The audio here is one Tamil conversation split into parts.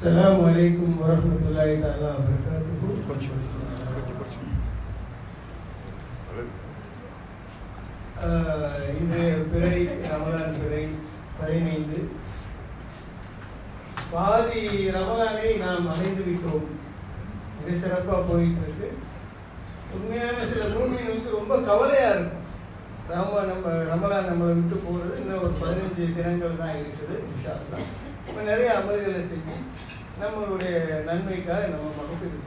السلام عليكم ورحمة الله تعالى وبركاته ஆஹ் இன்றைய பிறை ரமலான் பிறை பதினைந்து பாதி ரமலானை நாம் அடைந்து விட்டோம் இது சிறப்பாக போயிட்டு இருக்கு உண்மையான சில மூமிகளுக்கு ரொம்ப கவலையாக இருக்கும் ரம நம்ம ரமலான் நம்மளை விட்டு போகிறது இன்னும் ஒரு பதினஞ்சு தினங்கள் தான் இருக்குது இன்ஷா அல்லாஹ் இப்போ நிறைய அமல்களை செஞ்சு நம்மளுடைய நன்மைக்காக நம்ம மகப்பீடு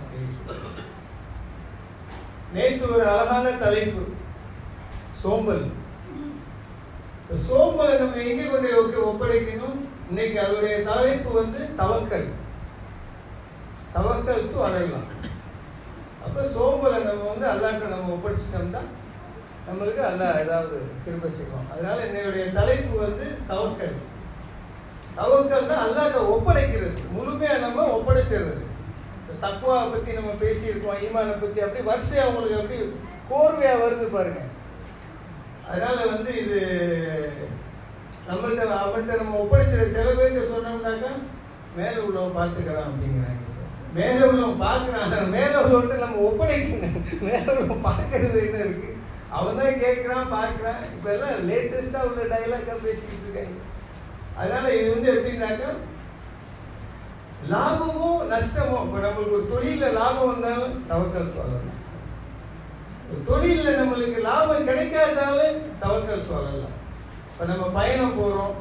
நேற்று ஒரு அழகான தலைப்பு சோம்பல். சோம்பலை நம்ம எங்கே கொண்டு ஒப்படைக்கணும்? இன்னைக்கு அதோடைய தலைப்பு வந்து தவக்கல். தவக்கல் து அடையலாம் அப்போ சோம்பலை நம்ம வந்து அல்லாட்ட நம்ம ஒப்படைச்சிட்டோம்னா நம்மளுக்கு அல்லாஹ் ஏதாவது திரும்ப செய்வோம் அதனால என்னுடைய தலைப்பு வந்து தவக்கல். தவக்கல்னா அல்லாட்ட ஒப்படைக்கிறது. முழுமையா நம்ம ஒப்படைச்சிடுறது. இந்த தக்குவாவை பத்தி நம்ம பேசியிருக்கோம் ஈமானை பத்தி அப்படி வரிசையா அவங்களுக்கு அப்படி கோர்வையா வருது பாருங்க. அதனால வந்து இது நம்மள்கிட்ட அவன்கிட்ட நம்ம ஒப்படைச்சிட சில பேர்கிட்ட சொன்னோம்னாக்கா மேலே உள்ளவன் பார்த்துக்கலாம் அப்படிங்கிறாங்க. மேலே உள்ளவன் பார்க்குறான். மேலே உள்ளவன்ட்டு நம்ம ஒப்படைக்கணும் மேலே உள்ளவன் பார்க்கறது என்ன இருக்கு? அவன் தான் கேட்குறான் பார்க்குறான். இப்போ எல்லாம் லேட்டஸ்ட்டாக உள்ள டைலாக்காக பேசிக்கிட்டு இருக்காங்க. அதனால இது வந்து எப்படின்னாக்கா லாபமும் நஷ்டமும். இப்போ நம்மளுக்கு ஒரு தொழிலில் லாபம் வந்தாலும் தவக்கல் சொல்லலாம் ஒரு தொழிலில் நம்மளுக்கு லாபம் கிடைக்காட்டாலும் தவக்கல் சொல்லலாம் இப்போ நம்ம பயணம் போகிறோம்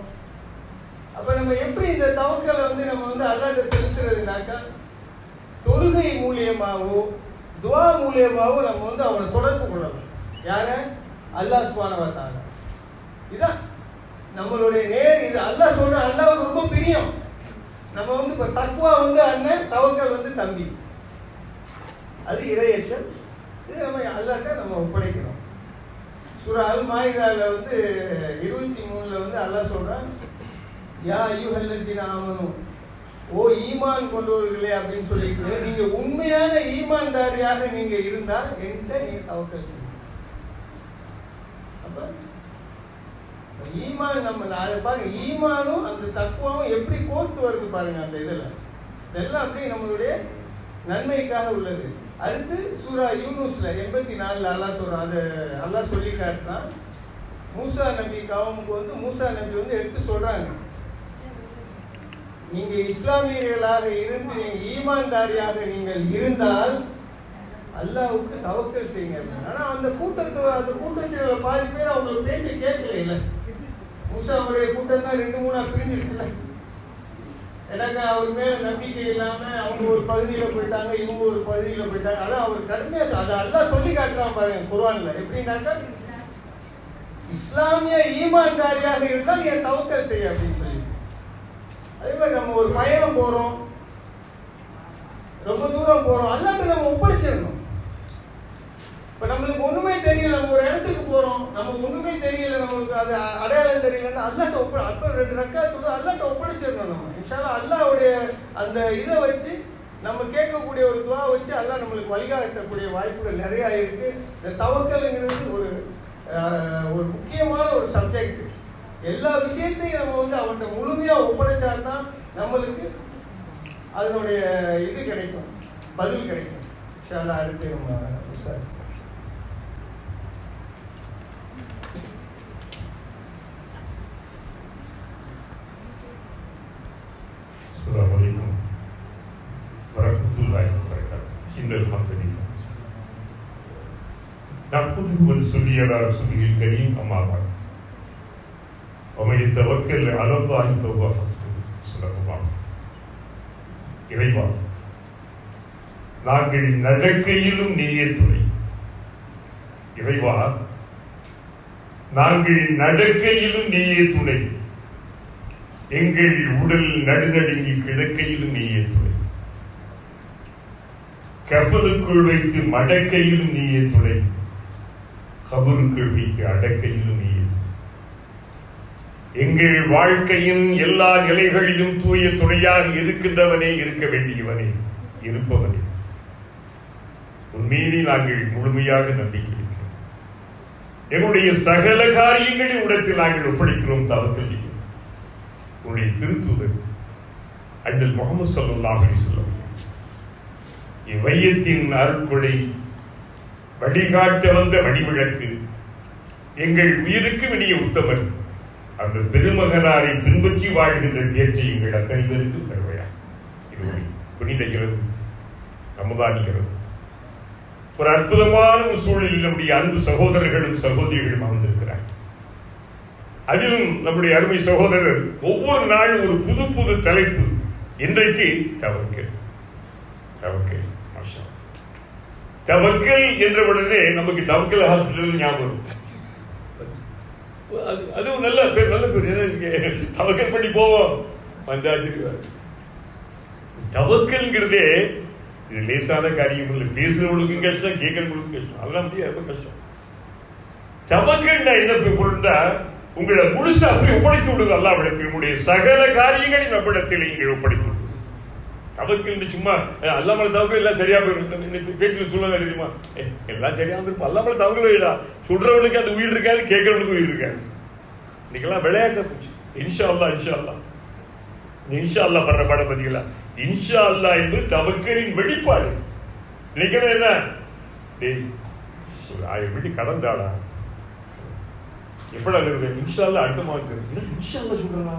அப்போ நம்ம எப்படி இந்த தவக்கலை வந்து நம்ம வந்து அல்லாட்ட செலுத்துறதுனாக்கா தொழுகை மூலியமாகவோ துவா மூலியமாகவோ நம்ம வந்து அவனை தொடர்பு கொள்ளலாம் யார? அல்லாஹ் சுபானவத்தாங்க இதான். நம்மளுடைய நேர் இது அல்லாஹ் சொல்ற அல்லாவுக்கு ரொம்ப பிரியம். நம்ம வந்து இப்போ தக்குவா வந்து அண்ணன் தவக்கல் வந்து தம்பி. அது இறையச்சல் இது நம்ம அல்லாட்ட நம்ம ஒப்படைக்கிறோம். சுரா அல் மாயிதாவில் வந்து இருபத்தி மூணுல வந்து அல்லாஹ் சொல்கிறான் யா ஐயுஹல்லசீன ஆமனும் ஓ ஈமான் கொண்டவர்களே அப்படின்னு சொல்லிட்டு நீங்கள் உண்மையான ஈமான்தாரியாக நீங்கள் இருந்தால் என்கிட்ட நீங்கள் தவக்கல் செய்யும் அப்போ ஈமான் நம்ம அதை பாருங்க ஈமானும் அந்த தக்குவாவும் எப்படி கோர்த்து வருது பாருங்க அந்த இதில். இதெல்லாம் அப்படியே நம்மளுடைய நன்மைக்காக உள்ளது. அடுத்து சூரா யூனூஸ்ல எண்பத்தி நாலுல அல்லா சொல்றான் அது அல்லா சொல்லி காட்டுறான் மூசா நபி காவமுக்கு வந்து மூசா நபி வந்து எடுத்து சொல்றாங்க. நீங்க இஸ்லாமியர்களாக இருந்து நீங்க ஈமான்தாரியாக நீங்கள் இருந்தால் அல்லாவுக்கு தவக்கல் செய்யுங்க. ஆனால் ஆனா அந்த கூட்டத்தை அந்த கூட்டத்தில் பாதி பேர் அவங்க பேச்சை கேட்கல மூசாவுடைய கூட்டம் தான் ரெண்டு மூணா பிரிஞ்சிருச்சுல. எனக்கு அவர் மேல நம்பிக்கை இல்லாம அவங்க ஒரு பகுதியில போயிட்டாங்க இவங்க ஒரு பகுதியில போயிட்டாங்க. அதான் அவர் கடுமையா அதை எல்லாம் சொல்லி காட்டுறான் பாருங்க குர்வான்ல எப்படின்னாக்கா இஸ்லாமிய ஈமான்தாரியாக இருந்தால் என் தவக்கல் செய்ய அப்படின்னு சொல்லி அதே மாதிரி நம்ம ஒரு பயணம் போறோம் ரொம்ப தூரம் போறோம் அல்லாட்ட நம்ம ஒப்படைச்சிடணும். இப்போ நம்மளுக்கு ஒண்ணுமே தெரியல. நம்ம ஒரு இடத்துக்கு போறோம். நமக்கு ஒண்ணுமே தெரியல. நம்மளுக்கு அது அடையாளம் தெரியலன்னா அல்லாட்ட ஒப்ப அப்ப ரெண்டு ரக்காத்துல அல்லாட்ட ஒப்படைச்சிடணும் நம்ம. இன்ஷால்லா அல்லாவுடைய அந்த இதை வச்சு நம்ம கேட்கக்கூடிய ஒரு துவா வச்சு அல்லாஹ் நம்மளுக்கு வழிகாட்டக்கூடிய வாய்ப்புகள் நிறைய இருக்கு. இந்த தவக்கலுங்கிறது ஒரு ஒரு முக்கியமான ஒரு சப்ஜெக்ட் எல்லா விஷயத்தையும் நம்ம வந்து அவன்கிட்ட முழுமையா ஒப்படைச்சாதான் நம்மளுக்கு அதனுடைய இது கிடைக்கும். பதில் கிடைக்கும். இன்ஷால்லா அடுத்து நம்ம உஸ்தாத். السلام عليكم ورحمة الله وبركاته إن الحمد لله نحمده ونصلي على رسوله الكريم أما بعد ومن يتوكل على الله فهو حسبه صدق الله இறைவா நாங்கள் நடக்கையிலும் நீயே துணை இறைவா நாங்கள் நடக்கையிலும் நீயே துணை எங்கள் உடல் நடுநடுங்கி கிடக்கையிலும் நீயே துணை கஃபலுக்குள் வைத்து மடக்கையிலும் நீயே துணை கபருக்குள் வைத்து அடக்கையிலும் நீயே எங்கள் வாழ்க்கையின் எல்லா நிலைகளிலும் தூய துணையாக இருக்கின்றவனே இருக்க வேண்டியவனே இருப்பவனே. உன் மீது நாங்கள் முழுமையாக நம்பிக்கை இருக்கிறோம். எங்களுடைய சகல காரியங்களின் உடத்தில் நாங்கள் ஒப்படைக்கிறோம் தவக்கல்வி உன்னுடைய திருத்துதர் அண்ணல் முகமது ஸல்லல்லாஹு அலைஹி வஸல்லம் இவ்வையத்தின் அருட்கொடை வழிகாட்ட வந்த வழிவிளக்கு எங்கள் உயிருக்கு வெளிய உத்தமர் அந்த பெருமகனாரை பின்பற்றி வாழ்கின்ற பேற்றை எங்கள் அத்தனை பேருக்கு தருவையா? இது புனித இரவு ரமதானி இரவு. ஒரு அற்புதமான சூழலில் நம்முடைய அன்பு சகோதரர்களும் சகோதரிகளும் அமர்ந்திருக்கிறார் அதிலும் நம்முடைய அருமை சகோதரர் ஒவ்வொரு நாளும் ஒரு புது புது தலைப்பு இன்றைக்கு தவக்கல். தவக்கல் தவக்கல் என்ற உடனே நமக்கு தவக்கல் ஹாஸ்பிட்டல் ஞாபகம் அது அதுவும் நல்ல பேர் நல்ல பேர். தவக்கல் பண்ணி போவோம். வந்தாச்சு தவக்கல்ங்கிறதே இது லேசான காரியம் இல்லை. பேசுறவங்களுக்கும் கஷ்டம் கேட்கறவங்களுக்கும் கஷ்டம். அதெல்லாம் முடியாது ரொம்ப கஷ்டம். தவக்கல்னா என்ன பொருள்னா உங்களை முழுசா போய் ஒப்படைத்து விடுது அல்லாவிடத்தில் உங்களுடைய சகல காரியங்களையும் நம்மிடத்தில் நீங்கள் ஒப்படைத்து விடுது தவக்கல் சும்மா அல்லாமல் அல்லாமல தவக்கல் எல்லாம் சரியா போயிடும் இன்னைக்கு சொல்லுங்க தெரியுமா? எல்லாம் சரியா வந்துருப்போம் அல்லாமல தவக்கல் வைடா சொல்றவனுக்கு அந்த உயிர் இருக்காது கேட்கறவனுக்கு உயிர் இருக்காது. இன்னைக்கெல்லாம் விளையாட்ட போச்சு. இன்ஷா அல்லா இன்ஷா அல்லா இன்ஷா அல்லா பண்ற பாடம் பாத்தீங்களா? இன்ஷா அல்லா என்பது தவக்கரின் வெளிப்பாடு. இன்னைக்கு என்ன? டேய் ஒரு ஆயிரம் வீட்டு கடந்தாடா எப்படா இருக்கு இன்ஷா அல்லா அடுத்த மாதம் இன்ஷா சொல்றா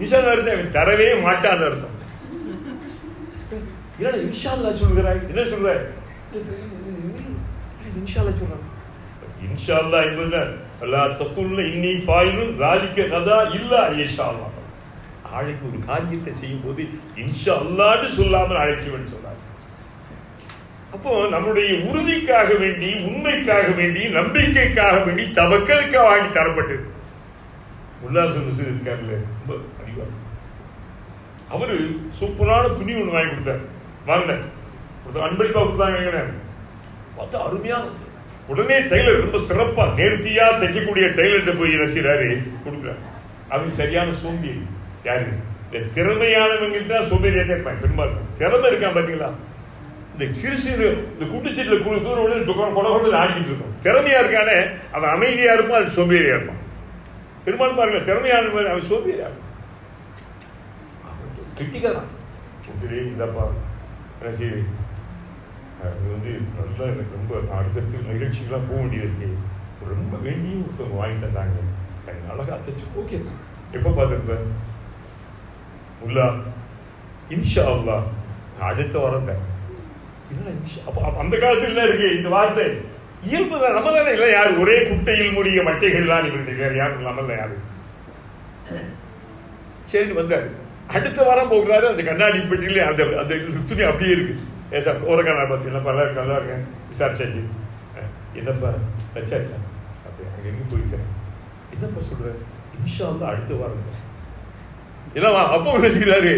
இன்ஷால்ல அர்த்தம் அவன் தரவே மாட்டான்னு அர்த்தம். என்னடா இன்ஷால்லா சொல்கிறாய்? என்ன சொல்ற இன்ஷா அல்லா சொல்றான்? இன்ஷா அல்லா என்பது அல்லா தப்புல்ல இன்னி ஃபாயிலும் ராதிக்க கதா இல்ல இன்ஷா அல்லா நாளைக்கு ஒரு காரியத்தை செய்யும் போது இன்ஷா அல்லான்னு சொல்லாமல் அழைச்சிவன் சொன்னார் அப்போ நம்முடைய உறுதிக்காக வேண்டி உண்மைக்காக வேண்டி நம்பிக்கைக்காக வேண்டி தவக்கலுக்காக வாங்கி தரப்பட்டது உல்லாச மிஸ்ர் இருக்காருல்ல ரொம்ப அறிவார் அவரு சூப்பரான துணி ஒன்று வாங்கி கொடுத்தார். வாங்கினேன் ஒருத்தர் அன்பளிப்பா கொடுத்தாங்க பார்த்தா அருமையா உடனே டெய்லர் ரொம்ப சிறப்பா நேர்த்தியா தைக்கக்கூடிய டெய்லர்கிட்ட போய் ரசிகராரு கொடுக்குறாரு. அவன் சரியான சோம்பேறி. யாரு? இந்த திறமையானவங்க தான் சோம்பேறியா தான் இருப்பாங்க பெரும்பாலும். திறமை இருக்கான் பாத்தீங்களா? இந்த சிறு சிறு இந்த கூட்டுச்சீட்டுல குழு தூரம் விட கொட கொண்டு ஆடிக்கிட்டு இருக்கும். திறமையா இருக்கானே அவன் அமைதியா இருப்பான் அது சோம்பேறியா இருப்பான். பெரும்பாலும் பாருங்க திறமையான அவன் சோம்பேறியா இருப்பான். கிட்டிக்கிறான் சொல்லிட்டே இந்தப்பா என்ன செய்யுது அது வந்து நல்லா எனக்கு ரொம்ப அடுத்தடுத்து நிகழ்ச்சிக்கெல்லாம் போக வேண்டியது இருக்கு. ரொம்ப வேண்டிய ஒருத்தவங்க வாங்கி தந்தாங்க. எனக்கு அழகா தச்சு ஓகே தான் எப்போ பார்த்துருப்ப? உல்லா. இன்ஷா அல்லா அடுத்த வாரம் தான் என்ன இன்ஷா அப்போ அப்ப அந்த காலத்தில் என்ன இருக்கு? இந்த வார்த்தை. இயல்பு தான் நம்ம தானே இல்லை யார்? ஒரே குட்டையில் மூடிய மட்டைகள் தான் இவருடைய வேறு யாரும் நம்மள யாரு? சரி வந்தார். அடுத்த வாரம் போகிறாரு அந்த கண்ணாடி பெட்டியில அந்த அந்த இது துணி அப்படியே இருக்கு. ஏ சார் ஒரு கண்ணா பார்த்து என்னப்பா நல்லா இருக்கு நல்லா இருக்கேன் விசாரிச்சாச்சு. என்னப்பா சச்சாச்சா அப்படி அங்கே எங்கே போயிட்டேன் என்னப்பா சொல்கிறேன் இன்ஷா வந்து அடுத்த வாரம். தான். என்னவா அப்போ நினைச்சுக்கிறாரு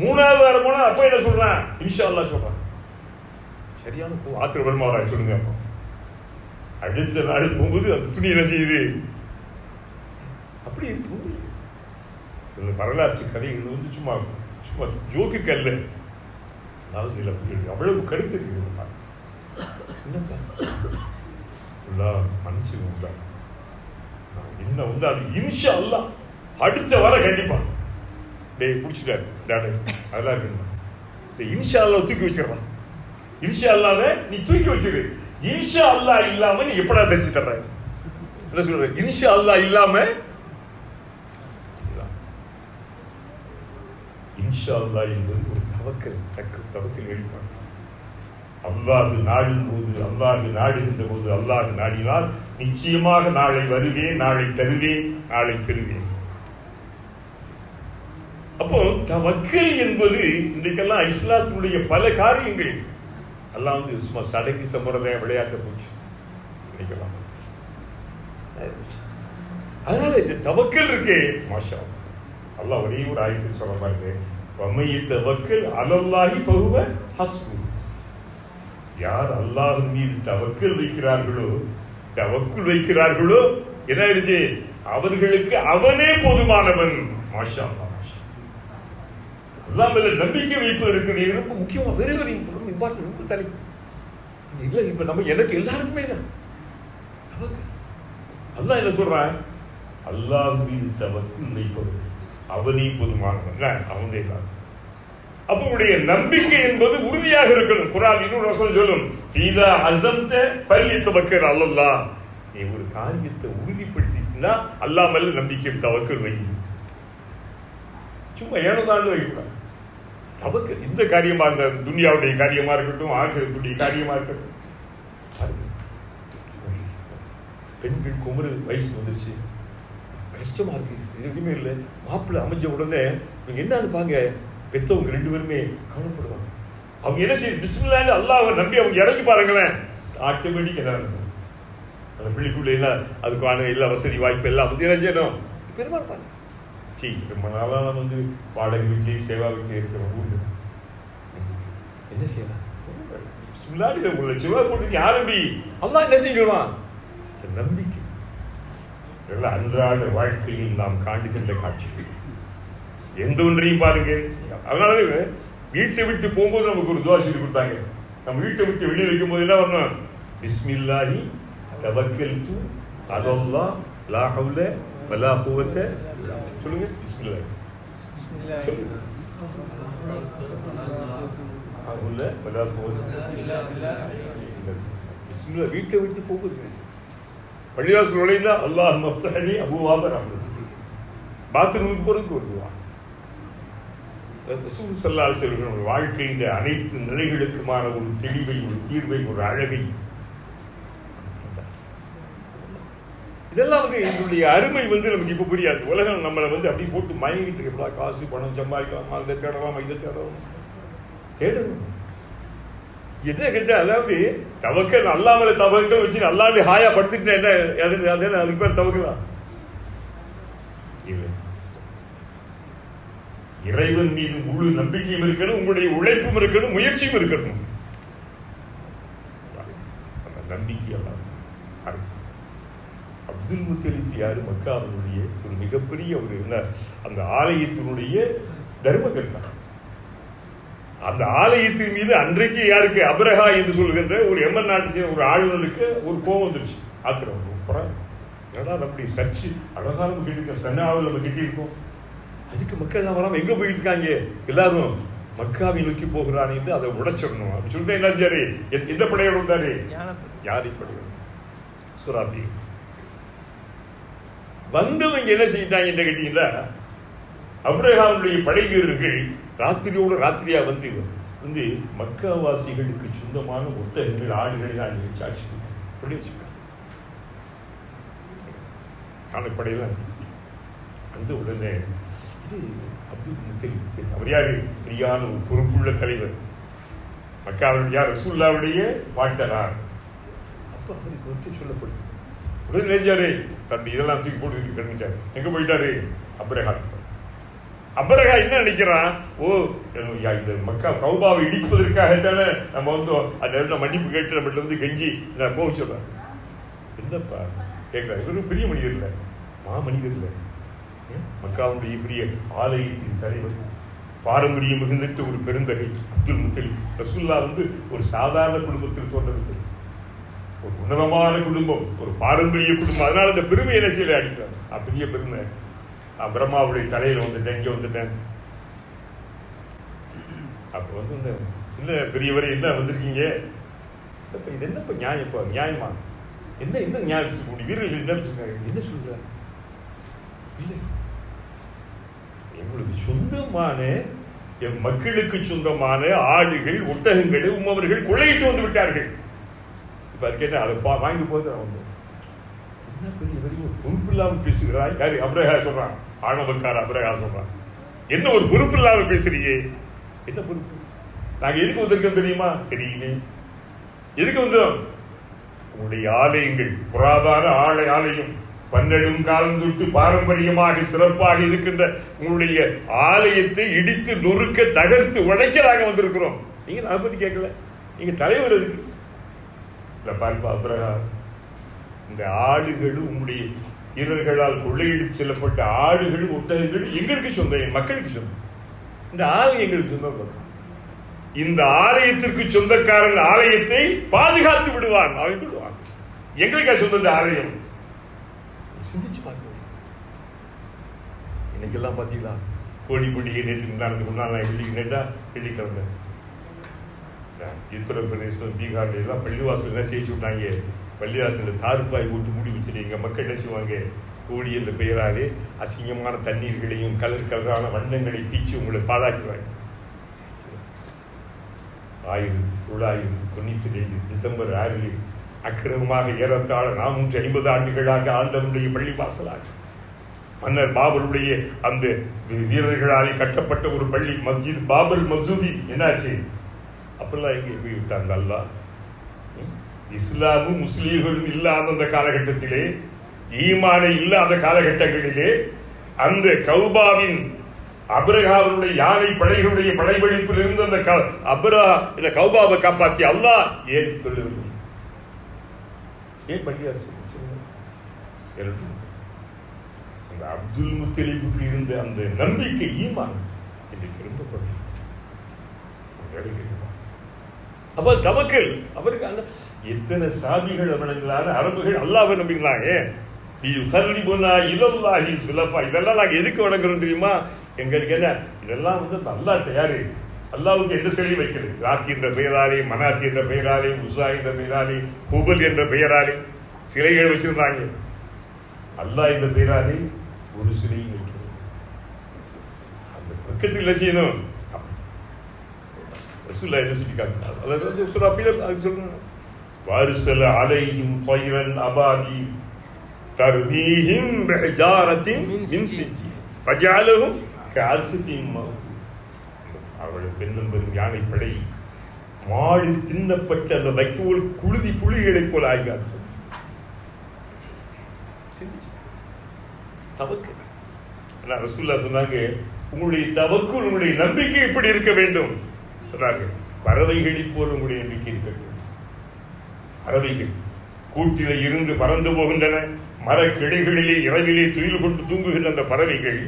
மூணாவது வாரம் போனால் அப்போ என்ன சொல்கிறேன் இன்ஷா அல்லா சொல்றான். சரியான கோ ஆத்திர வருமாவரா சொல்லுங்க அப்போ. அடுத்த நாள் போகும்போது அந்த துணி என்ன செய்யுது? அப்படி இருக்கும் இந்த வரலாற்று கதைகள் வந்து சும்மா சும்மா ஜோக்கு கல்லு அதாவது இதுல அவ்வளவு கருத்து இருக்குது என்னப்பா? மன்னிச்சு உண்டா என்ன வந்து அது இன்ஷா அல்லா அடுத்த வர கண்டிப்பாக டேய் பிடிச்சிட்டாரு டாடே அதெல்லாம் இருக்கணும் இந்த இன்ஷா அல்லாஹ் தூக்கி வச்சிடறான். இன்ஷா அல்லாஹ்வை நீ தூக்கி வச்சிரு. இன்ஷா அல்லாஹ் இல்லாம நீ எப்படா தச்சு தர்ற என்ன சொல்ற இன்ஷா அல்லாஹ் இல்லாம இன்ஷா அல்லாஹ் என்பது ஒரு தவக்கல் தக்க தவக்கல் வெளிப்பாடு. அல்லாது நாடும் போது அல்லாது நாடுகின்ற போது அல்லாஹ் நாடினால் நிச்சயமாக நாளை வருவேன் நாளை தருவேன் நாளை பெறுவேன். அப்போ தவக்கல் என்பது இன்றைக்கெல்லாம் இஸ்லாத்தினுடைய பல காரியங்கள். எல்லாம் வந்து சும்மா சடங்கு சம்பிரதாயம் விளையாட்டு போச்சு நினைக்கலாம். அதனால இந்த தவக்கல் இருக்கே மாஷா அல்லாஹ் ஒரே ஒரு ஆயத்தில் சொல்ல பாருங்க. வம்மையை தவக்கல் அலல்லாஹி பகுவ ஹஸ்பு. யார் அல்லாஹ் மீது தவக்கல் வைக்கிறார்களோ தவக்குல் வைக்கிறார்களோ என்ன ஆயிடுச்சு? அவர்களுக்கு அவனே போதுமானவன் மாஷா அல்லாஹ், இல்லை மேல நம்பிக்கை வைப்பு இது ரொம்ப முக்கியமா வெரி வெரி ரொம்ப இம்பார்ட்டன்ட் ரொம்ப தலைப்பு. இல்லை இப்போ நம்ம எனக்கு எல்லாருக்குமே தான். தவக்கு. அல்லாஹ் என்ன சொல்றான் அல்லாஹ் மீது தவக்கு வைப்பது அவனே போதுமானவன். அவன் இல்லாத அப்ப உங்களுடைய நம்பிக்கை என்பது உறுதியாக இருக்கணும். குரான் இன்னொரு வசனம் சொல்லும். ஃபீதா அசம்த பள்ளி தவக்கர் அல்லல்லா நீ ஒரு காரியத்தை உறுதிப்படுத்தினா அல்லாமல் நம்பிக்கை தவக்கல் வை சும்மா ஏனதாண்டு வைக்கூடாது தவக்கு இந்த காரியமாக இருந்தால் துனியாவுடைய காரியமாக இருக்கட்டும் ஆகிரத்துடைய காரியமாக இருக்கட்டும். பெண்கள் குமரு வயசு வந்துருச்சு. கஷ்டமா இருக்கு. எதுவுமே இல்லை. மாப்பிள்ளை அமைஞ்ச உடனே இவங்க என்ன பாங்க. பெத்தவங்க ரெண்டு பேருமே கவலைப்படுவாங்க. அவங்க என்ன செய்ய பிஸ்மில்லான்னு அல்லாஹ்வை நம்பி அவங்க இறங்கி பாருங்களேன். ஆட்டோமேட்டிக் என்ன நடக்கும்? அந்த பிள்ளைக்குள்ள என்ன அதுக்கான எல்லா வசதி வாய்ப்பு எல்லாம் வந்து என்ன செய்யணும்? பெருமாள் பாருங்க. சரி ரொம்ப நாளாக நம்ம வந்து வாடகை வீட்லேயே சேவா வீட்லேயே இருக்கிறோம் ஊரில் என்ன செய்யலாம் பிஸ்மில்லாடி உள்ள சிவா போட்டு ஆரம்பி அல்லாஹ் என்ன செய்யலாம் நம்பிக்கை. இதெல்லாம் அன்றாட வாழ்க்கையில் நாம் காணுகின்ற காட்சிகள் எந்த ஒன்றையும் பாருங்க. அதனால வீட்டை விட்டு போகும்போது நமக்கு ஒரு துவா சொல்லி கொடுத்தாங்க. நம்ம வீட்டை விட்டு வெளியே வைக்கும் போது என்ன வரணும்? பிஸ்மில்லாஹி தவக்கல்து அலல்லாஹ் லா ஹவுல வலா குவத்த சொல்லுங்க குவத்த பிஸ்மில்லா வீட்டை விட்டு போகுது. பள்ளிவாசல் நுழைந்தா அல்லாஹ் மஃப்தஹலி அபூவாப ரஹ்மத்துக்கு பாத்ரூமுக்கு போறதுக்கு ஒரு துவா. ரசூல் அலைஹி வஸல்லம் வாழ்க்கையின் அனைத்து நிலைகளுக்குமான ஒரு தெளிவை ஒரு தீர்வை ஒரு அழகை இதெல்லாம் வந்து இதனுடைய அருமை வந்து நமக்கு இப்போ புரியாது. உலகம் நம்மளை வந்து அப்படி போட்டு மயங்கிட்டு இருக்கா. காசு பணம் சம்பாதிக்கலாம். இதை தேடலாம் இதை தேடலாம்? தேடணும். என்ன கேட்டால் அதாவது தவக்கல் அல்லாமல தவக்கல் வச்சு நல்லாண்டு ஹாயா படுத்துட்டு என்ன? அது அதுக்கு பேர் தவக்கலாம் இல்லை. இறைவன் மீது முழு நம்பிக்கையும் இருக்கணும் உங்களுடைய உழைப்பும் இருக்கணும் முயற்சியும் இருக்கணும். நம்பிக்கை எல்லாம் அருமை. அப்துல் முத்தலிப் யாரு? மக்காவினுடைய ஒரு மிகப்பெரிய ஒரு என்ன? அந்த ஆலயத்தினுடைய தர்மகர்த்தா. அந்த ஆலயத்தின் மீது அன்றைக்கு யாருக்கு? அப்ரஹா என்று சொல்லுகின்ற ஒரு எம்மன் நாட்டு ஒரு ஆளுநருக்கு ஒரு கோபம் வந்துருச்சு. ஆத்திரம் என்னடா நம்முடைய சர்ச்சு? அழகா நம்ம கிட்டிருக்கோம் சன்னாவில் நம்ம கிட்டிருக்கோம் அதுக்கு மக்கள் எல்லாம் வராம எங்க போயிட்டு இருக்காங்க எல்லாரும் மக்காவை நோக்கி போகிறான் என்று அதை உடைச்சிடணும். அப்படி சொல்லிட்டு என்ன செஞ்சாரு எந்த- படையோட வந்தாரு? யாரை படையோட சுராபி வந்தவங்க என்ன செஞ்சிட்டாங்க என்ன கேட்டீங்களா? அப்ரஹாமுடைய படை வீரர்கள் ராத்திரியோடு ராத்திரியா வந்து வந்து மக்காவாசிகளுக்கு சொந்தமான ஒட்டகங்கள் ஆடுகளை நான் சாட்சி சொல்லி வச்சுருக்கேன் காணப்படையெல்லாம் அந்த உடனே இது அப்துல் முத்தலி அவர் யாரு? சரியான ஒரு பொறுப்புள்ள தலைவர். மக்காவுடைய யார் ரசூல்லாவுடைய வாழ்த்தனார். அப்போ அவருக்கு வந்து சொல்லப்படுது. உடனே நினைச்சாரு தம்பி இதெல்லாம் தூக்கி போட்டு கிளம்பிட்டாரு எங்க போயிட்டாரு? அப்ரஹா அப்ரஹா என்ன நினைக்கிறான்? ஓ இந்த மக்கா கௌபாவை இடிப்பதற்காகத்தானே நம்ம வந்து அந்த நேரத்துல மன்னிப்பு கேட்டு நம்மகிட்ட வந்து கெஞ்சி நான் போக சொல்றேன். என்னப்பா? கேட்கிறார் இவரும் பெரிய மனிதர் இல்லை. மா மனிதர் இல்லை. ஏன்? மக்காவுடைய பெரிய ஆலயத்தின் தலைவர். பாரம்பரியம் மிகுந்திட்ட ஒரு பெருந்தகை அப்துல் முத்தலி ரசுல்லா வந்து ஒரு சாதாரண குடும்பத்தில் தோன்றவில்லை. ஒரு உன்னதமான குடும்பம் ஒரு பாரம்பரிய குடும்பம். அதனால அந்த பெருமை என்ன செய்யல? அடிக்கிறார். பெரிய பெருமை. பிரம்மாவுடைய தலையில் வந்துட்டேன் இங்கே வந்துட்டேன். அப்போ வந்து இந்த என்ன பெரியவரை என்ன வந்திருக்கீங்க? இல்லப்பா, இது என்னப்பா இப்போ நியாயமா? என்ன என்ன நியாயம் வச்சிருக்க வீரர்கள் என்ன வச்சுருக்காங்க? என்ன சொல்கிறாங்க இல்லை. எங்களுக்கு சொந்தமான என் மக்களுக்கு சொந்தமான ஆடுகள் ஒட்டகங்களை உம்மவர்கள் கொள்ளையிட்டு வந்து விட்டார்கள். இப்போ அது கேட்டால் அதை பா- வாங்கி போது நான் என்ன பெரிய பெரிய பொறுப்பு இல்லாமல் பேசுகிறாய் யாரு? அப்ரஹா சொல்கிறான் ஆணவக்கார அப்ரஹா சொல்கிறான் என்ன ஒரு பொறுப்பு இல்லாமல் பேசுறியே என்ன பொறுப்பு? நாங்கள் எதுக்கு வந்திருக்கோம் தெரியுமா? தெரியுமே எதுக்கு வந்தோம்? உங்களுடைய ஆலயங்கள் புராதான ஆலை ஆலயம் பன்னெடும் காலம் தொட்டு பாரம்பரியமாக சிறப்பாக இருக்கின்ற உங்களுடைய ஆலயத்தை இடித்து நொறுக்க தகர்த்து உடைக்க நாங்கள் வந்திருக்கிறோம். நீங்கள் அதை பற்றி கேட்கல. நீங்கள் தலைவர் எதுக்கு இல்ல பாருப்பா அப்ரஹாம் இந்த ஆடுகளும் உங்களுடைய வீரர்களால் கொள்ளையடித்து செல்லப்பட்ட ஆடுகள் ஒட்டகங்கள் எங்களுக்கு சொந்தம் என் மக்களுக்கு சொந்தம். இந்த ஆலயம் எங்களுக்கு சொந்தம் இந்த ஆலயத்திற்கு சொந்தக்காரன் ஆலயத்தை பாதுகாத்து விடுவான் அவன் விடுவான் எங்களுக்கா சொந்தம் இந்த ஆலயம்? சிந்திச்சு பார்க்க இன்னைக்கெல்லாம் பார்த்தீங்களா? கோடி பொடியை நேற்று முன்னாடி முன்னாள் வெள்ளி நேற்றா வெள்ளிக்கிழமை. உத்தரப்பிரதேசம் பீகார்ல எல்லாம் பள்ளிவாசல் என்ன செய்து விட்டாங்க. பள்ளிவாசலில் தார்பாய் போட்டு மூடி வச்சுருக்கீங்க. மக்கள் என்ன செய்வாங்க? கோழி என்ற அசிங்கமான தண்ணீர்களையும் கலர் கலரான வண்ணங்களை பீச்சு உங்களை பாழாக்குவாங்க. ஆயிரத்தி தொள்ளாயிரத்தி தொண்ணூற்றி ரெண்டு டிசம்பர் ஆறில் அக்கிரமமாக ஏறத்தாழ நானூற்றி ஐம்பது ஆண்டுகளாக ஆண்டவனுடைய பள்ளி வாசலாக மன்னர் பாபருடைய அந்த வீரர்களால் வீரர்களாலே கட்டப்பட்ட ஒரு பள்ளி மஸ்ஜித் பாபர் மசூதி. என்னாச்சு? அப்பெல்லாம் எங்கே போய் விட்டாங்க? அல்லா இஸ்லாமும் முஸ்லீம்களும் இல்லாத அந்த காலகட்டத்திலே ஈமானை இல்லாத காலகட்டங்களிலே அந்த கௌபாவின் அப்ரஹாவுடைய யானை படைகளுடைய படைவெளிப்பில் இருந்து அந்த க- அப்ரா இந்த கௌபாவை காப்பாற்றி அல்லாஹ் ஏன் சொல்லவில்லை ஏன் பள்ளியாசு அந்த அப்துல் முத்தலிபுக்கு இருந்த அந்த நம்பிக்கை ஈமான் இன்றைக்கு ரொம்ப குறைவு. அப்போ கேட்குமா? தவக்கல் அவருக்கு அந்த எத்தனை சாபிகள் வணங்கலான அரபுகள் அல்லாஹ்வை நம்பிக்கிறாங்க யுகர்ரிபுனா இலல்லாஹி சுலஃபா. இதெல்லாம் நாங்கள் எதுக்கு வணங்குறோம் தெரியுமா? எங்களுக்கு என்ன? இதெல்லாம் வந்து நல்லா தயாரு. அல்லாவுக்கு எந்த சிலையும் வைக்கிறது ராத்தி என்ற பெயராலே மனாத்தி என்ற பெயராலே உசா என்ற பெயராலே குபல் என்ற பெயராலே சிலைகள் வச்சிருந்தாங்க. அல்லாஹ் என்ற பெயராலே ஒரு சிலையும் வைக்கிறது அந்த பக்கத்தில் என்ன செய்யணும்? ரசூல்லா என்ன சொல்லியிருக்காங்க? அதாவது சுராஃபில் அது சொல்லுங்க வாரிசல அலையும் பயிரன் அபாதி தர்மீஹிம் ஹஜாரத்தின் மின் செஞ்சி பஜாலகும் காசிஃபிம் அவளை பெண்ணும் பெரும் யானைப்படை மாடு தின்னப்பட்ட அந்த வைக்கோல் குழுதி புலிகளைப் போல ஆகியாற்றும் தவக்கு. ஆனால் ரசுல்லா சொன்னாங்க உங்களுடைய தவக்குள் உங்களுடைய நம்பிக்கை இப்படி இருக்க வேண்டும். சொன்னார்கள் பறவைகளில் போல உங்களுடைய நம்பிக்கை இருக்கட்டும் பறவைகள் கூட்டில இருந்து பறந்து போகின்றன. மரக்கிளைகளிலே இரவிலே துயில் கொண்டு தூங்குகின்ற அந்த பறவைகள்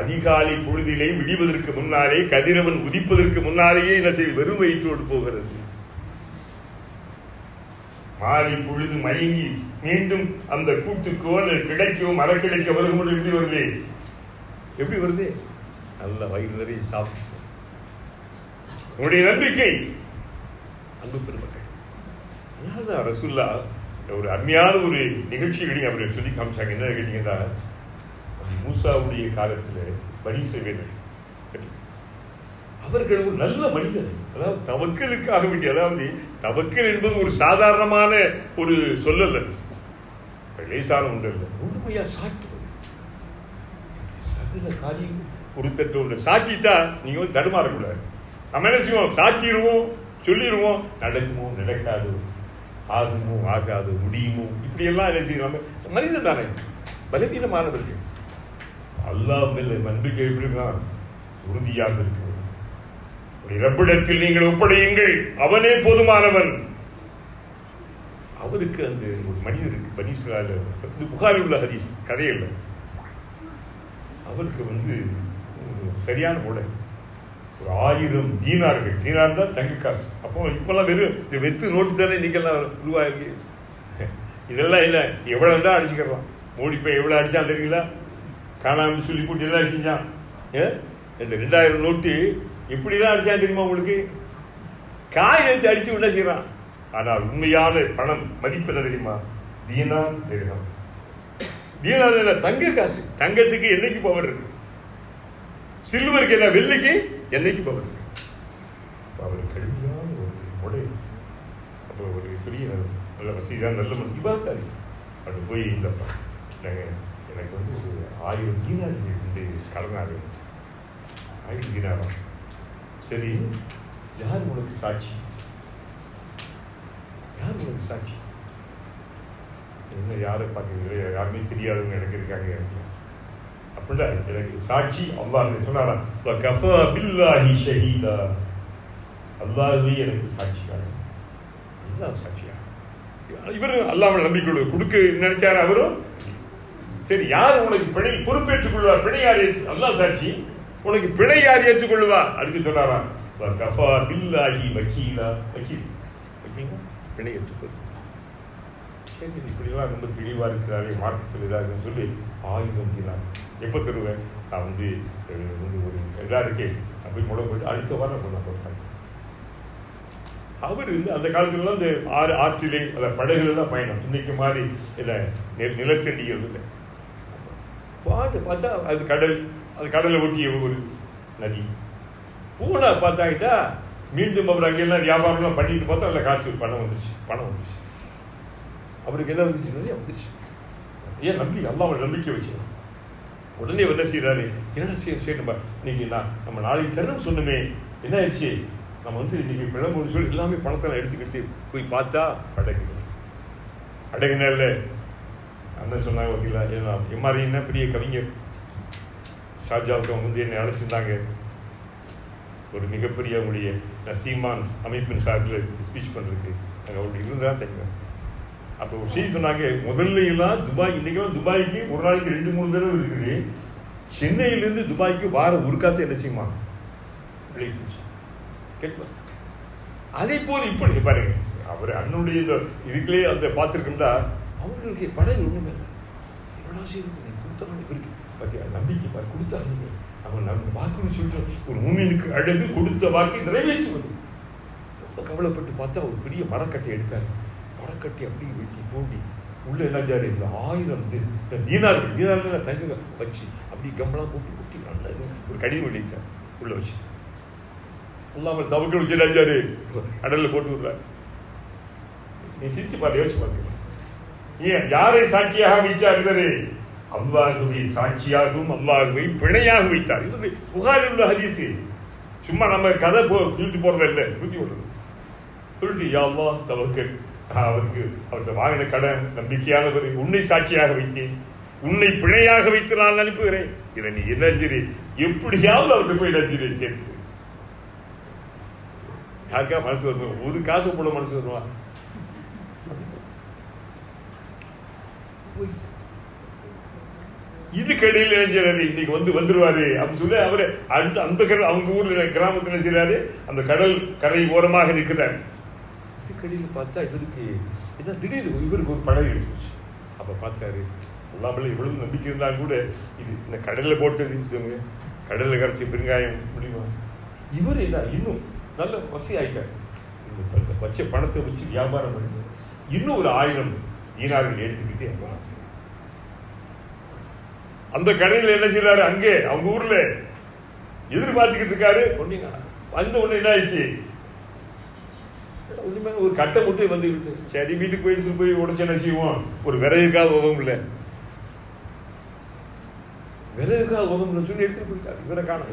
அதிகாலை பொழுதிலே விடிவதற்கு முன்னாலே கதிரவன் உதிப்பதற்கு முன்னாலேயே என்ன செய்து வெறும் வயிற்றோடு போகிறது. மாலை பொழுது மயங்கி மீண்டும் அந்த கூட்டுக்கோ அல்லது கிடைக்கோ மரக்கிளைக்கோ வரும்போது எப்படி வருது? எப்படி வருது? நல்ல வயிறு நிறைய சாப்பிட்டு உங்களுடைய நம்பிக்கை. அன்பு பெருமக்கள் அதனாலதான் ரசுல்லா ஒரு அருமையான ஒரு நிகழ்ச்சிகளை அவர் சொல்லி காமிச்சாங்க. என்ன கேட்டீங்கன்னா மூசாவுடைய காலத்தில் பணி செய்வேன். அவர்கள் ஒரு நல்ல மனிதர். அதாவது தவக்கலுக்காக வேண்டிய அதாவது தவக்கல் என்பது ஒரு சாதாரணமான ஒரு சொல்லல்ல. லேசான ஒன்று இல்லை முழுமையா சாட்டுவது. சகல காரியம் ஒருத்தட்ட ஒன்று சாட்டிட்டா நீங்கள் வந்து தடுமாறக்கூடாது. நம்ம என்ன செய்வோம் சாத்திடுவோம் சொல்லிடுவோம் நடக்குமோ நடக்காது ஆகுமோ ஆகாது முடியுமோ இப்படியெல்லாம் என்ன செய்யலாம் மனிதன் தானே. பலவீனமானவர்கள். அல்லாஹ் இல்லை நம்பிக்கை எப்படி உறுதியாக இருக்கிறது உடைய ரப்பிடத்தில் நீங்கள் ஒப்படையுங்கள். அவனே போதுமானவன். அவருக்கு அந்த ஒரு மனிதருக்கு பனீஸ்வரால இது புகாரில் உள்ள ஹதீஸ் கதையில் அவருக்கு வந்து சரியான உடை ஒரு ஆயிரம் தீனார்கள். தீனார் தான் தங்க காசு. அப்போ இப்போல்லாம் வெறும் இந்த வெத்து நோட்டு தானே இன்னைக்கெல்லாம் உருவாயிருக்கு இதெல்லாம் இல்லை எவ்வளோ தான் அடிச்சுக்கலாம் மோடி போய் எவ்வளோ அடித்தான் தெரியுங்களா? காணாமல் சொல்லி போட்டு எல்லாம் செஞ்சான் ஏ? இந்த ரெண்டாயிரம் நோட்டு எப்படிலாம் அடித்தான் தெரியுமா உங்களுக்கு? காய் எடுத்து அடித்து என்ன செய்கிறான் ஆனால் உண்மையான பணம் மதிப்பு என்ன தெரியுமா? தீனா தெரியும் தீனா இல்லை தங்க காசு. தங்கத்துக்கு என்னைக்கு பவர் இருக்கு? சில்வருக்கு என்ன வெள்ளிக்கு என்னைக்கு பவர் அவர் கல்வியான ஒரு முறை. அப்போ ஒரு பெரிய நல்ல வசதியான நல்ல மண் இவாத்தாரி அப்படி போய் இந்தப்பா நாங்கள் எனக்கு வந்து ஒரு ஆயிரம் தீனார் வந்து கடனாக ஆயிரம் தீனாரா சரி யார் உனக்கு சாட்சி? யார் உனக்கு சாட்சி? என்ன யாரை பார்க்குறீங்களோ யாருமே தெரியாதவங்க எனக்கு இருக்காங்க அப்படின்னா எனக்கு சாட்சி அல்லாஹ் சொன்னாராம் கஃபா பில்லாஹி ஷஹீதா. அல்லாஹ்வே எனக்கு சாட்சியாக அல்லாஹ் சாட்சியா இவர் அல்லாமல் நம்பிக்கை கொடுக்க நினைச்சாரு அவரும் சரி யார் உனக்கு பிழை பொறுப்பேற்றுக் கொள்வார்? பிழை யார் ஏற்று அல்லாஹ் சாட்சி உனக்கு பிழை யார் ஏற்றுக்கொள்வா அதுக்கு சொன்னாராம் கஃபா பில்லாஹி வக்கீலா. வக்கீல். வக்கீலா? பிழை ஏற்றுக்கொள் சரி இப்படிலாம் ரொம்ப தெளிவாக இருக்கிறாரே மார்க்கத்தில் இதாகுன்னு சொல்லி ஆயுதம் தினார் எப்போ தருவேன்? நான் வந்து ஒரு இதாக இருக்கேன் அப்படி முளை போயிட்டு அடுத்த வாரம் கொண்டு கொடுத்தாங்க. அவர் வந்து அந்த காலத்துலலாம் இந்த ஆறு ஆற்றிலே அந்த படகுல பயணம். இன்னைக்கு மாதிரி இல்லை நில நிலச்சண்டிகள் இல்லை. பாட்டு பார்த்தா அது கடல் அது கடலை ஒட்டிய ஒரு நதி. பூனை பார்த்தாக்கிட்டா மீண்டும் அவர் அங்கெல்லாம் வியாபாரம்லாம் பண்ணிட்டு பார்த்தா அதில் காசு பணம் வந்துருச்சு பணம் வந்துருச்சு. அவருக்கு என்ன வந்துச்சு வந்துருச்சு. ஏன் நம்பி? அல்லாஹ் நம்பிக்கை வச்சு உடனே என்ன செய்கிறாரு என்ன செய்ய செய்ய நம்ம இன்னைக்கு நான் நம்ம நாளைக்கு தரணும் சொன்னமே என்ன ஆயிடுச்சு? நம்ம வந்து இன்னைக்கு கிளம்புன்னு சொல்லி எல்லாமே பணத்தெல்லாம் எடுத்துக்கிட்டு போய் பார்த்தா படகு நேரில் அண்ணன் சொன்னாங்க பார்த்தீங்களா ஏன்னா எம்ஆர்ஐ என்ன பெரிய கவிஞர்? ஷாஜாவுக்கு அவங்க வந்து என்னை அழைச்சிருந்தாங்க. ஒரு மிகப்பெரிய அவங்களுடைய சீமான் அமைப்பின் சார்பில் ஸ்பீச் பண்ணுறதுக்கு நாங்கள் அவங்க இருந்தால் தைக்கிறேன் அப்போ ஒரு சொன்னாங்க முதல்ல எல்லாம் துபாய் இன்னைக்கெல்லாம் துபாய்க்கு ஒரு நாளைக்கு ரெண்டு மூணு தடவை இருக்குது. சென்னையிலேருந்து துபாய்க்கு வாரம் உருக்காத்து என்ன செய்யுமா? கேட்பா. அதே இப்போ இப்படி பாருங்க. அவர் அண்ணனுடைய இந்த இதுக்குள்ளே அந்த பார்த்துருக்கோம்டா அவங்களுக்கு படகு ஒண்ணுமே இல்லை. என்னடா செய்யுது கொடுத்தாங்க இருக்கு. பார்த்தியா நம்பிக்கை பாரு கொடுத்தாங்க அவன் நம்ம வாக்குன்னு சொல்லிட்டு ஒரு மூமினுக்கு அழகு கொடுத்த வாக்கை நிறைவேற்றுவது. ரொம்ப கவலைப்பட்டு பார்த்தா ஒரு பெரிய மரக்கட்டை எடுத்தார். மரக்கட்டை அப்படியே வெட்டி தோண்டி உள்ளே என்ன ஜாரு இந்த ஆயிரம் தி- தீனார்கள் தீனார்கள் தங்க வச்சு அப்படி கம்பளம் போட்டு கூட்டி நல்ல இது ஒரு கடிதம் வெளியிட்டார் உள்ளே வச்சு அல்லாமல் தவக்க வச்சு ராஜாரு கடல்ல போட்டு விடுறாரு. நீ சிரிச்சு பாரு யோசிச்சு பார்த்தீங்களா ஏன்? யாரை சாட்சியாக வைச்சார் அல்லாகவே சாட்சியாகவும் அல்லாகவே பிழையாக வைத்தார். இது வந்து புகாரில் உள்ள ஹதீஸ். சும்மா நம்ம கதை போ சொல்லிட்டு போறது இல்லை. சுத்தி விடுறது சொல்லிட்டு யா அல்லாஹ் தவக்கல் அவருக்கு அவர்கிட்ட வாங்கின கடன் நம்பிக்கையானவர் உன்னை சாட்சியாக வைத்தேன். உன்னை பிழையாக வைத்து நான் அனுப்புகிறேன். இதை நீ இளைஞரி எப்படியாவது அவர்கிட்ட போய் இளைஞரை சேர்த்து. யாருக்கா மனசு வருமா ஒரு காசு போட மனசு வருமா? இதுக்கடையில் இளைஞர் இன்னைக்கு வந்து வந்துருவாரு. அப்படின்னு சொல்லி அவரு அடுத்து அந்த கடல் அவங்க ஊர்ல கிராமத்துல செய்றாரு? அந்த கடல் கரை ஓரமாக நிற்கிறார். கடியில் பார்த்தா இவருக்கு என்ன திடீர்னு இவருக்கு ஒரு படகு இருந்துச்சு அப்போ பார்த்தாரு அல்லாமல் இவ்வளவு நம்பிக்கை இருந்தால் கூட இது இந்த கடலில் போட்டது சொல்லுங்க கடலில் கரைச்சி பெருங்காயம் முடியுமா? இவர் என்ன இன்னும் நல்ல வசி ஆயிட்டார் இந்த வச்ச பணத்தை வச்சு வியாபாரம் பண்ணி இன்னும் ஒரு ஆயிரம் தீனார்கள் எடுத்துக்கிட்டு போனார் அந்த கடையில் என்ன செய்யறாரு அங்கே அவங்க ஊர்ல எதிர்பார்த்துக்கிட்டு இருக்காரு. ஒண்ணு வந்த உடனே என்ன ஆயிடுச்சு? ஒண்ணுமே ஒரு கட்டை மட்டும் வந்து சரி வீட்டுக்கு போய் எடுத்துட்டு போய் உடச்சு என்ன செய்வோம்? ஒரு விறகுக்காக உதவும் இல்லை விறகுக்காக உதவும் சொல்லி எடுத்துட்டு போயிட்டார். இவரை காணும்.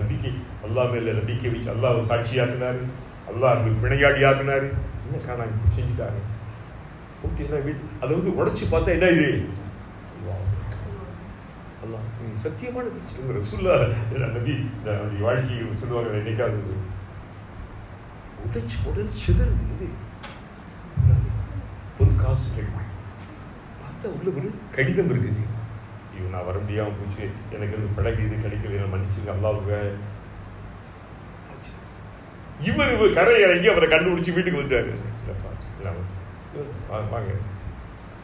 நம்பிக்கை? எல்லாமே மேல நம்பிக்கை வச்சு அல்லாஹ் சாட்சியாக்குனாரு. அல்லாஹ் பிணையாடி ஆக்குனாரு என்ன காணாம? இப்படி செஞ்சுட்டாரு. ஓகே என்ன வீட்டு அதை வந்து உடச்சி பார்த்தா என்ன இது? அல்லாஹ் சத்தியமான பேச்சு ரசுல்லா நபி இந்த வாழ்க்கையில் சொல்லுவாங்க என்னைக்காவது உடைச்சு உடனே சிதறுது இது ஒரு காசு கிடைக்கும் பார்த்தா உள்ள ஒரு கடிதம் இருக்குது ஐயோ நான் வர முடியாம போச்சு எனக்கு இந்த படகு இது கிடைக்கல மன்னிச்சுங்க அல்லாவுக்கு இவர் இவர் கரை இறங்கி அவரை கண்டுபிடிச்சு வீட்டுக்கு வந்துட்டாரு இல்லப்பா வாங்க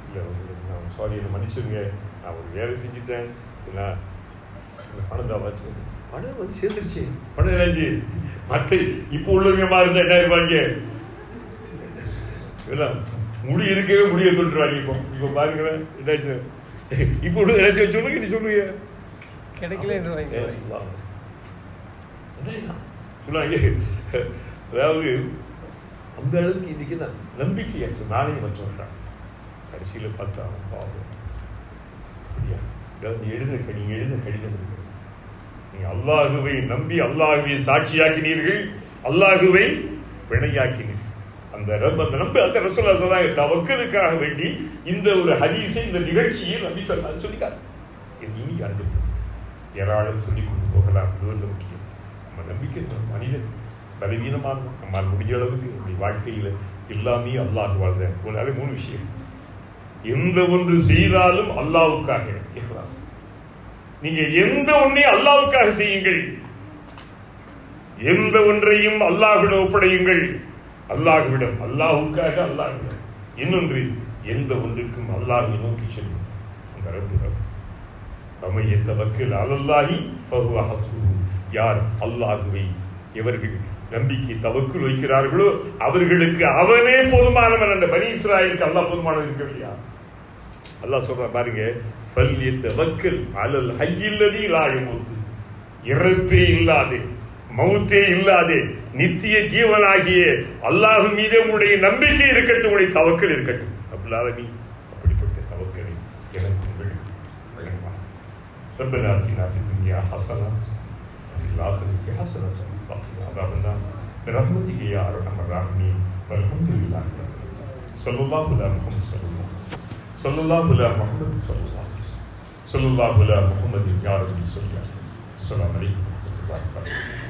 இல்லை நான் சாரி என்னை மன்னிச்சுங்க நான் ஒரு வேலை செஞ்சுட்டேன் இந்த பணம் தான் வச்சு பணம் வந்து சேர்ந்துருச்சு. பணம் என்னாச்சு? மற்ற இப்போ உள்ளவங்க மாதிரி இருந்தா என்ன இருப்பாங்க? இல்லை முடி இருக்கவே முடிய சொல்லிட்டுருவாங்க இப்போ. இப்போ பாருங்களேன் என்னாச்சு? இப்போ உள்ள என்னாச்சு? சொல்லுங்க நீ சொல்லுங்க. என்ன சொல்லுவாங்க. அதாவது அந்த அளவுக்கு இன்னைக்கு நான் நம்பிக்கையற்ற நானே மற்றவர்கள். கடைசியில் பார்த்தா பாவம். அப்படியா? நீ எழுத நீங்க எழுத கடிதம் அல்லாஹுவை நம்பி அல்லாஹுவை சாட்சியாக்கினீர்கள் அல்லாஹுவை பிணையாக்கினீர்கள். அந்த ரப் அந்த நம்ப அந்த ரசூல்லா சொன்னாங்க தவக்கலுக்காக வேண்டி இந்த ஒரு ஹதீஸை இந்த நிகழ்ச்சியில் நபி சொல்லாது சொல்லிக்காரு இது இனி அது ஏராளம் சொல்லி கொண்டு போகலாம். அது வந்து முக்கியம். நம்ம நம்பிக்கை நம்ம மனிதன் பலவீனமாக நம்மால் முடிஞ்ச அளவுக்கு நம்முடைய வாழ்க்கையில் எல்லாமே அல்லாஹ் வாழ்ந்த அது மூணு விஷயம். எந்த ஒன்று செய்தாலும் அல்லாவுக்காக இஹ்லாஸ். நீங்க எந்த ஒன்றையும் அல்லாவுக்காக செய்யுங்கள்? எந்த ஒன்றையும் அல்லாஹ்விடம் ஒப்படையுங்கள். அல்லாஹ்விடம் அல்லாஹுக்காக அல்லாஹ்விடம். இன்னொன்று எந்த ஒன்றுக்கும் அல்லாஹை நோக்கி செல்லும் அந்த ரப்பு அமைய தவக்கில் அலல்லாஹி யார் அல்லாஹுவை எவர்கள் நம்பிக்கை தவக்குள் வைக்கிறார்களோ அவர்களுக்கு அவனே போதுமானவன். அந்த பனி இஸ்ராயலுக்கு அல்லாஹ் போதுமானது இருக்கவில்லையா? அல்லாஹ் சொல்ற பாருங்க ஃபல்யத்தவக்கல் அலல் ஹய்யில்லதி லா யமூத் இறப்பே இல்லாதே மௌத்தே இல்லாதே நித்திய ஜீவனாகிய அல்லாஹ் மீதே உங்களுடைய நம்பிக்கை இருக்கட்டும் உங்களுடைய தவக்கல் இருக்கட்டும் அப்லாலமி அப்படிப்பட்ட தவக்கலை எனக்கு உங்களுக்கு வழங்குவார் ربنا اتنا في الدنيا حسنه وفي الاخره حسنه وقنا عذاب النار برحمتك يا ارحم الراحمين والحمد لله رب العالمين صلى الله على محمد صلى الله عليه وسلم صلى الله على محمد صلى الله عليه وسلم صلى الله على محمد يا ربي صل على السلام عليكم ورحمة الله وبركاته.